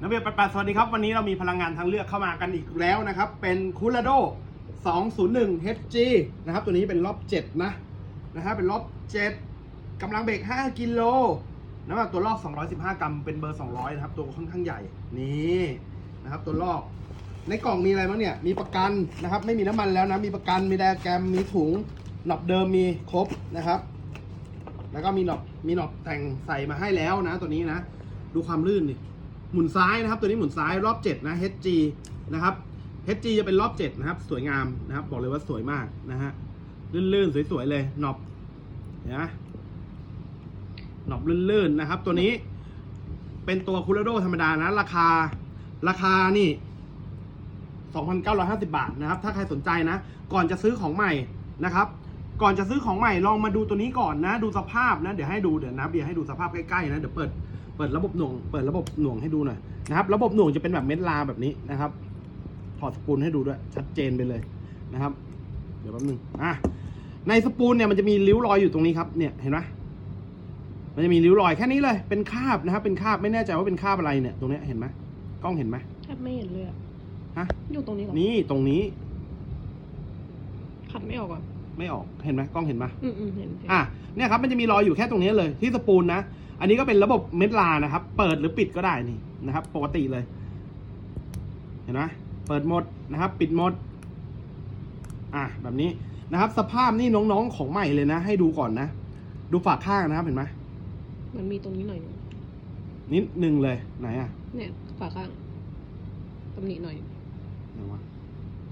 นักเรียนปัดๆสวัสดีครับ วันนี้เรามีพลังงานทางเลือกเข้ามากันอีกแล้วนะครับ เป็นคูลาโด 201 HG นะครับ ตัวนี้เป็นรอบ 7 นะนะครับเป็นรอบ 7กำลังเบรก5กิโลน้ำหนักตัวรอบ215 กรัมเป็นเบอร์ 200 นะครับ ตัวค่อนข้างใหญ่นี่นะครับ ตัวรอบในกล่องมีอะไรบ้างเนี่ย มีประกันนะครับ ไม่มีน้ำมันแล้วนะ มีประกัน มีไดอะแกรม มีถุงหนอบเดิมมีครบนะครับ แล้วก็มีหนอบมีหนอบแต่งใส่มาให้แล้วนะ ตัวนี้นะ ดูความลื่นดิ หมุนซ้ายนะครับ ตัวนี้หมุนซ้ายรอบ 7 นะ HG นะครับ HG จะเป็นรอบ 7 นะครับ สวยงามนะครับ บอกเลยว่าสวยมากนะฮะลื่นๆ สวยๆ เลยหนอบเห็นไหมหนอบลื่นๆ นะครับ ตัวนี้เป็นตัวคูลาโดธรรมดานะ ราคาราคานี่ 2,950 บาทนะครับ ถ้าใครสนใจนะ ก่อนจะซื้อของใหม่นะครับ ก่อนจะซื้อของใหม่ลองมาดูตัวนี้ก่อนนะ ดูสภาพนะ เดี๋ยวให้ดู เดี๋ยวนะเบียร์ให้ดูสภาพใกล้ๆนะ เดี๋ยวเปิด เปิดระบบหน่วง เปิดระบบหน่วงให้ดูหน่อยนะครับ ระบบหน่วงจะเป็นแบบเม็ดลาแบบนี้นะครับ ถอดสปูลให้ดูด้วย ชัดเจนไปเลยนะครับ เดี๋ยวแป๊บนึงอะในสปูลเนี่ยมันจะมีริ้วรอยอยู่ตรงนี้ครับ เนี่ยเห็นไหมมันจะมีริ้วรอยแค่นี้เลย เป็นคราบนะครับ เป็นคราบไม่แน่ใจว่าเป็นคราบอะไรเนี่ย ตรงเนี้ยเห็นไหมกล้องเห็นไหมแทบไม่เห็นเลยอะฮะ อยู่ตรงนี้เหรอนี่ตรงนี้ขัดไม่ออกอะไม่ออก เห็นไหมกล้องเห็นไหมอืมอืมเห็นเห็นอะเนี่ยครับ มันจะมีรอยอยู่แค่ตรงนี้เลย ที่สปูลนะ อันนี้ก็เป็นระบบเม็ดลานะครับ เปิดหรือปิดก็ได้นี่นะครับ ปกติเลย เห็นไหมเปิดหมดนะครับ ปิดหมด อะแบบนี้นะครับ สภาพนี่น้องๆของใหม่เลยนะ ให้ดูก่อนนะ ดูฝากข้างนะครับเห็นไหมมันมีตรงนี้หน่อยนึงนิดหนึ่งเลยไหนอะเนี่ยฝาข้างตำหนิหน่อยไหนวะ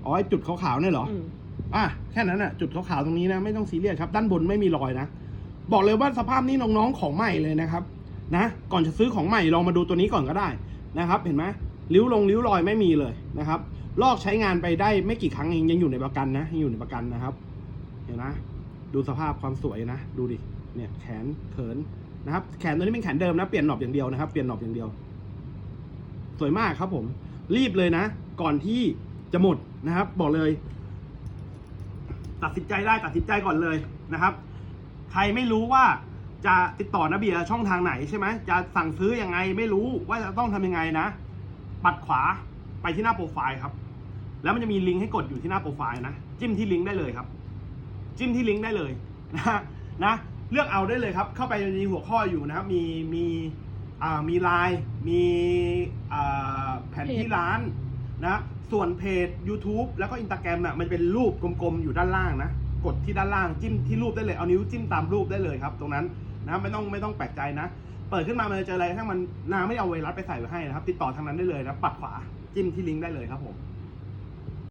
อ๋อไอจุดขาวๆเนี่ยเหรอ อืม อะแค่นั้นอะ จุดขาวๆตรงนี้นะ ไม่ต้องซีเรียสครับ ด้านบนไม่มีรอยนะ บอกเลยว่าสภาพนี้น้องๆของใหม่เลยนะครับนะก่อนจะซื้อของใหม่ลองมาดูตัวนี้ก่อนก็ได้นะครับ เห็นไหมริ้วลงริ้วรอยไม่มีเลยนะครับ ลอกใช้งานไปได้ไม่กี่ครั้งเองยังอยู่ในประกันนะยังอยู่ในประกันนะครับ เห็นไหมดูสภาพความสวยนะ ดูดิเนี่ยแขนเขินนะครับ แขนตัวนี้เป็นแขนเดิมนะเปลี่ยนหนอบอย่างเดียวนะครับ เปลี่ยนหนอบอย่างเดียว สวยมากครับ ผม รีบเลยนะ ก่อนที่จะหมดนะครับ บอกเลย ตัดสินใจได้ตัดสินใจก่อนเลยนะครับ ใครไม่รู้ว่าจะติดต่อนาเบียช่องทางไหนใช่ไหมจะสั่งซื้อยังไงไม่รู้ว่าจะต้องทำยังไงนะ ปัดขวาไปที่หน้าโปรไฟล์ครับ แล้วมันจะมีลิงก์ให้กดอยู่ที่หน้าโปรไฟล์นะจิ้มที่ลิงก์ได้เลยครับ จิ้มที่ลิงก์ได้เลยนะนะเลือกเอาได้เลยครับ เข้าไปในหัวข้ออยู่นะครับ มีมีมีไลน์มีแผนที่ร้านนะส่วนเพจ YouTube แล้วก็อินสตาแกรมน่ะมันเป็นรูปกลมๆอยู่ด้านล่างนะ กดที่ด้านล่างจิ้มที่รูปได้เลยเอานิ้วจิ้มตามรูปได้เลยครับ ตรงนั้นนะไม่ต้องไม่ต้องแปลกใจนะ เปิดขึ้นมามันจะเจออะไรถ้ามันนาไม่เอาไวรัสไปใส่ไว้ให้นะครับ ติดต่อทางนั้นได้เลยนะปัดขวาจิ้มที่ลิงก์ได้เลยครับผม